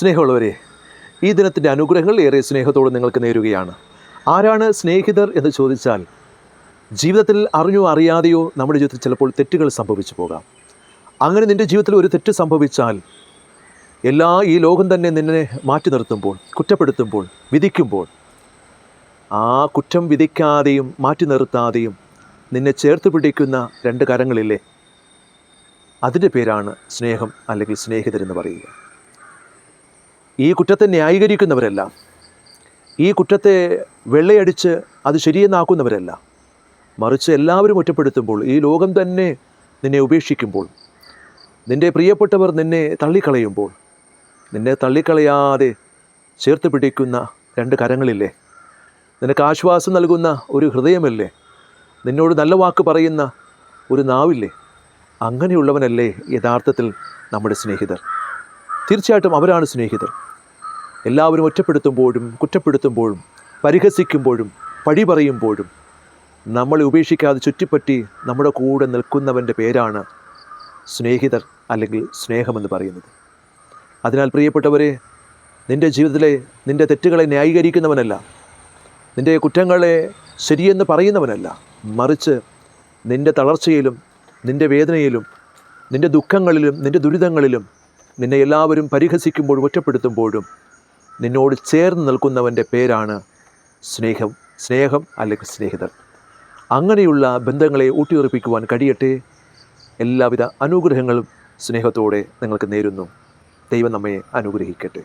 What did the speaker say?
സ്നേഹമുള്ളവരെ ഈ ദിനത്തിന്റെ അനുഗ്രഹങ്ങൾ ഏറെ സ്നേഹത്തോട് നിങ്ങൾക്ക് നേരുകയാണ്. ആരാണ് സ്നേഹിതർ എന്ന് ചോദിച്ചാൽ ജീവിതത്തിൽ അറിഞ്ഞോ അറിയാതെയോ നമ്മുടെ ജീവിതത്തിൽ ചിലപ്പോൾ തെറ്റുകൾ സംഭവിച്ചു പോകാം. അങ്ങനെ നിന്റെ ജീവിതത്തിൽ ഒരു തെറ്റ് സംഭവിച്ചാൽ എല്ലാ ഈ ലോകം തന്നെ നിന്നെ മാറ്റി നിർത്തുമ്പോൾ കുറ്റപ്പെടുത്തുമ്പോൾ വിധിക്കുമ്പോൾ ആ കുറ്റം വിധിക്കാതെയും മാറ്റി നിർത്താതെയും നിന്നെ ചേർത്ത് പിടിക്കുന്ന രണ്ട് കരങ്ങളില്ലേ? അതിന്റെ പേരാണ് സ്നേഹം അല്ലെങ്കിൽ സ്നേഹിതരെന്ന് പറയുക. ഈ കുറ്റത്തെ ന്യായീകരിക്കുന്നവരല്ല. ഈ കുറ്റത്തെ വെള്ളയടിച്ച് അത് ശരിയെന്നാക്കുന്നവരല്ല. മറിച്ച് എല്ലാവരും ഒറ്റപ്പെടുത്തുമ്പോൾ ഈ ലോകം തന്നെ നിന്നെ ഉപേക്ഷിക്കുമ്പോൾ നിന്റെ പ്രിയപ്പെട്ടവർ നിന്നെ തള്ളിക്കളയുമ്പോൾ നിന്നെ തള്ളിക്കളയാതെ ചേർത്ത് പിടിക്കുന്ന രണ്ട് കരങ്ങളില്ലേ? നിനക്ക് ആശ്വാസം നൽകുന്ന ഒരു ഹൃദയമല്ലേ? നിന്നോട് നല്ല വാക്ക് പറയുന്ന ഒരു നാവില്ലേ? അങ്ങനെയുള്ളവനല്ലേ യഥാർത്ഥത്തിൽ നമ്മുടെ സ്നേഹിതർ. തീർച്ചയായിട്ടും അവരാണ് സ്നേഹിതർ. എല്ലാവരും ഒറ്റപ്പെടുത്തുമ്പോഴും കുറ്റപ്പെടുത്തുമ്പോഴും പരിഹസിക്കുമ്പോഴും പഴി പറയുമ്പോഴും നമ്മളെ ഉപേക്ഷിക്കാതെ ചുറ്റിപ്പറ്റി നമ്മുടെ കൂടെ നിൽക്കുന്നവന്റെ പേരാണ് സ്നേഹിതർ അല്ലെങ്കിൽ സ്നേഹമെന്ന് പറയുന്നത്. അതിനാൽ പ്രിയപ്പെട്ടവരെ നിന്റെ ജീവിതത്തിലെ നിന്റെ തെറ്റുകളെ ന്യായീകരിക്കുന്നവനല്ല നിന്റെ കുറ്റങ്ങളെ ശരിയെന്ന് പറയുന്നവനല്ല മറിച്ച് നിന്റെ തളർച്ചയിലും നിന്റെ വേദനയിലും നിന്റെ ദുഃഖങ്ങളിലും നിന്റെ ദുരിതങ്ങളിലും നിന്നെ എല്ലാവരും പരിഹസിക്കുമ്പോഴും ഒറ്റപ്പെടുത്തുമ്പോഴും നിന്നോട് ചേർന്ന് നിൽക്കുന്നവന്റെ പേരാണ് സ്നേഹം സ്നേഹം അല്ലെങ്കിൽ സ്നേഹിതർ അങ്ങനെയുള്ള ബന്ധങ്ങളെ ഊട്ടിയുറപ്പിക്കുവാൻ കഴിയട്ടെ. എല്ലാവിധ അനുഗ്രഹങ്ങളും സ്നേഹത്തോടെ നിങ്ങൾക്ക് നേരുന്നു. ദൈവം നമ്മെ അനുഗ്രഹിക്കട്ടെ.